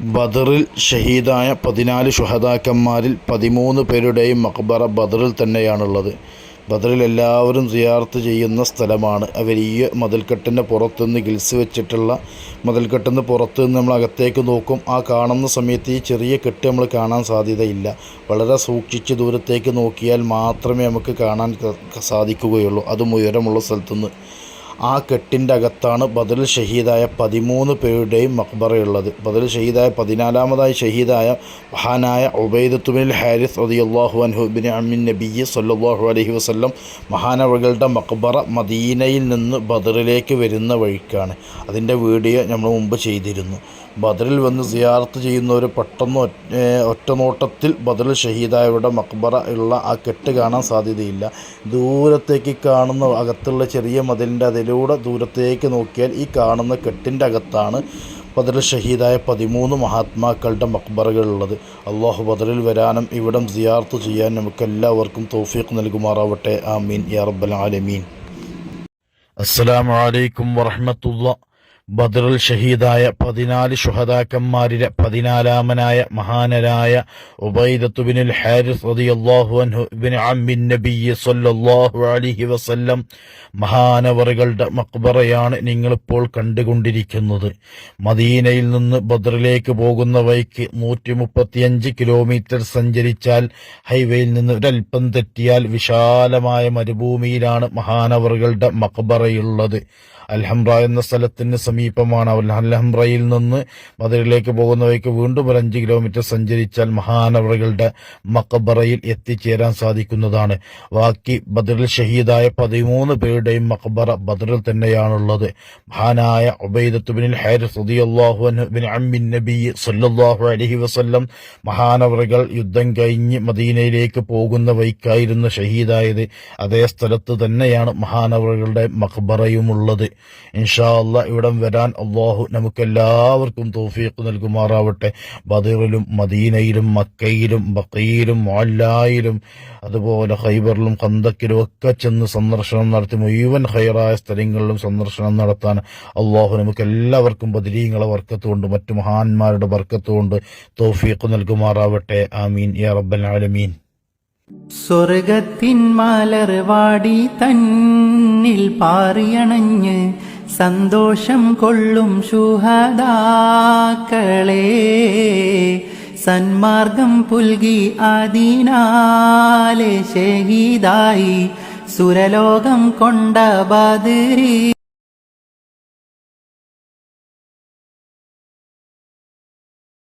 ബദറിൽ ഷഹീദായ പതിനാല് ഷുഹദാക്കന്മാരിൽ പതിമൂന്ന് പേരുടെയും മക്ബറ ബദറിൽ തന്നെയാണുള്ളത്. ബദറിൽ എല്ലാവരും സിയാർത്ത് ചെയ്യുന്ന സ്ഥലമാണ്. അവർ ഈ മതിൽക്കെട്ടിന്റെ പുറത്തുനിന്ന് ഗിൽസ് വെച്ചിട്ടുള്ള മതിൽക്കെട്ടിന് പുറത്തു നിന്ന് നമ്മൾ അകത്തേക്ക് നോക്കും. ആ കാണുന്ന സമയത്ത് ഈ ചെറിയ കെട്ട് നമ്മൾ കാണാൻ സാധ്യതയില്ല. വളരെ സൂക്ഷിച്ച് ദൂരത്തേക്ക് നോക്കിയാൽ മാത്രമേ നമുക്ക് കാണാൻ സാധിക്കുകയുള്ളൂ. അതും ഉയരമുള്ള സ്ഥലത്തുനിന്ന്. ആ കെട്ടിന്റെ അകത്താണ് ബദൽ ഷഹീദായ പതിമൂന്ന് പേരുടെയും മക്ബറയുള്ളത് ബദൽ ഷഹീദായ പതിനാലാമതായി ഷഹീദായ മഹാനായ ഉബൈദത്തുബിൻ ഹാരിസ് റളിയല്ലാഹു അൻഹു ബിൻ അമിൻ നബിയ്യ സല്ലല്ലാഹു അലൈഹി വസല്ലം മഹാനവകളുടെ മക്ബറ മദീനയിൽ നിന്ന് ബദറിലേക്ക് വരുന്ന വഴിക്കാണ്. അതിന്റെ വീഡിയോ നമ്മൾ മുമ്പ് ചെയ്തിരുന്നു. ബദറിൽ വന്ന് സിയാർത്ത് ചെയ്യുന്നവർ പെട്ടെന്ന് ഒറ്റ നോട്ടത്തിൽ ബദറിൽ ഷഹീദായവരുടെ മക്ബറ ഉള്ള ആ കെട്ട് കാണാൻ സാധ്യതയില്ല. ദൂരത്തേക്ക് കാണുന്ന അകത്തുള്ള ചെറിയ മതിലിന്റെ അതിലൂടെ ദൂരത്തേക്ക് നോക്കിയാൽ ഈ കാണുന്ന കെട്ടിന്റെ അകത്താണ് ബദറിൽ ഷഹീദായ പതിമൂന്ന് മഹാത്മാക്കളുടെ മക്ബറകളുള്ളത് അള്ളാഹു ബദറിൽ വരാനും ഇവിടം സിയാർത്ത് ചെയ്യാൻ നമുക്കെല്ലാവർക്കും തോഫീഖ് നൽകുമാറാവട്ടെ. ആമീൻ. യാ റബ്ബൽ ആലമീൻ. അസ്സലാമു അലൈക്കും വറഹ്മത്തുള്ള ബദറുൽ ഷഹീദായ പതിനാല് ഷുഹദാക്കന്മാരിലെ പതിനാലാമനായ മഹാനരായ ഉബൈദത്തുബിനുൽ ഹാരിസ് റളിയല്ലാഹു അൻഹു ഇബ്നു അമ്മിൻ നബിയ്യ സല്ലല്ലാഹു അലൈഹി വസല്ലം മഹാനവറുകളുടെ മക്ബറയാണ് നിങ്ങളിപ്പോൾ കണ്ടുകൊണ്ടിരിക്കുന്നത്. മദീനയിൽ നിന്ന് ബദറിലേക്ക് പോകുന്ന വഴിക്ക് നൂറ്റി മുപ്പത്തിയഞ്ച് കിലോമീറ്റർ സഞ്ചരിച്ചാൽ ഹൈവേയിൽ നിന്ന് ഒരൽപ്പം തെറ്റിയാൽ വിശാലമായ മരുഭൂമിയിലാണ് മഹാനവറുകളുടെ മക്ബറയുള്ളത്. അൽഹംറ എന്ന സ്ഥലത്തിന് സമീപമാണ് അൽഹംറയിൽ നിന്ന് മധുരയിലേക്ക് പോകുന്നവയ്ക്ക് വീണ്ടും ഒരു അഞ്ച് കിലോമീറ്റർ സഞ്ചരിച്ചാൽ മഹാനവറുകളുടെ മക്കബറയിൽ എത്തിച്ചേരാൻ സാധിക്കുന്നതാണ്. ബാക്കി ബദറിൽ ഷഹീദായ പതിമൂന്ന് പേരുടെയും മക്കബറ ബദറിൽ തന്നെയാണുള്ളത്. മഹാനായ ഒബൈദത്തുബിനിൽ നബി സല്ലല്ലാഹു അലൈഹി വസല്ലം മഹാനവറുകൾ യുദ്ധം കഴിഞ്ഞ് മദീനയിലേക്ക് പോകുന്ന വഴിക്കായിരുന്നു ഷഹീദായത്. അതേ സ്ഥലത്ത് തന്നെയാണ് മഹാനവറുകളുടെ മക്ബറയുമുള്ളത് ഇൻഷാ അല്ല ഇവിടം വരാൻ അള്ളാഹു നമുക്കെല്ലാവർക്കും തോഫീക്ക് നൽകുമാറാവട്ടെ. ബദറിലും മദീനയിലും മക്കയിലും ബക്കയിലും മൊല്ലായിലും അതുപോലെ ഹൈബറിലും കന്തക്കിലും ഒക്കെ ചെന്ന് സന്ദർശനം നടത്തി മുഴുവൻ ഹൈറായ സ്ഥലങ്ങളിലും സന്ദർശനം നടത്താൻ അള്ളാഹു നമുക്ക് എല്ലാവർക്കും ബദരീങ്ങളെ വർക്കത്തുകൊണ്ട് മറ്റു മഹാന്മാരുടെ വർക്കത്തുകൊണ്ട് തോഫീക്ക് നൽകുമാറാവട്ടെ. ആമീൻ. യാ റബ്ബൽ ആലമീൻ. സ്വർഗത്തിൻ മലർവാടി തന്നിൽ പാറിയണഞ്ഞ് സന്തോഷം കൊള്ളും ശുഹദാക്കളെ. സന്മാർഗം പുൽകി അതിനാലെ ഷഹീദായി. സുരലോകം കൊണ്ട ബദരി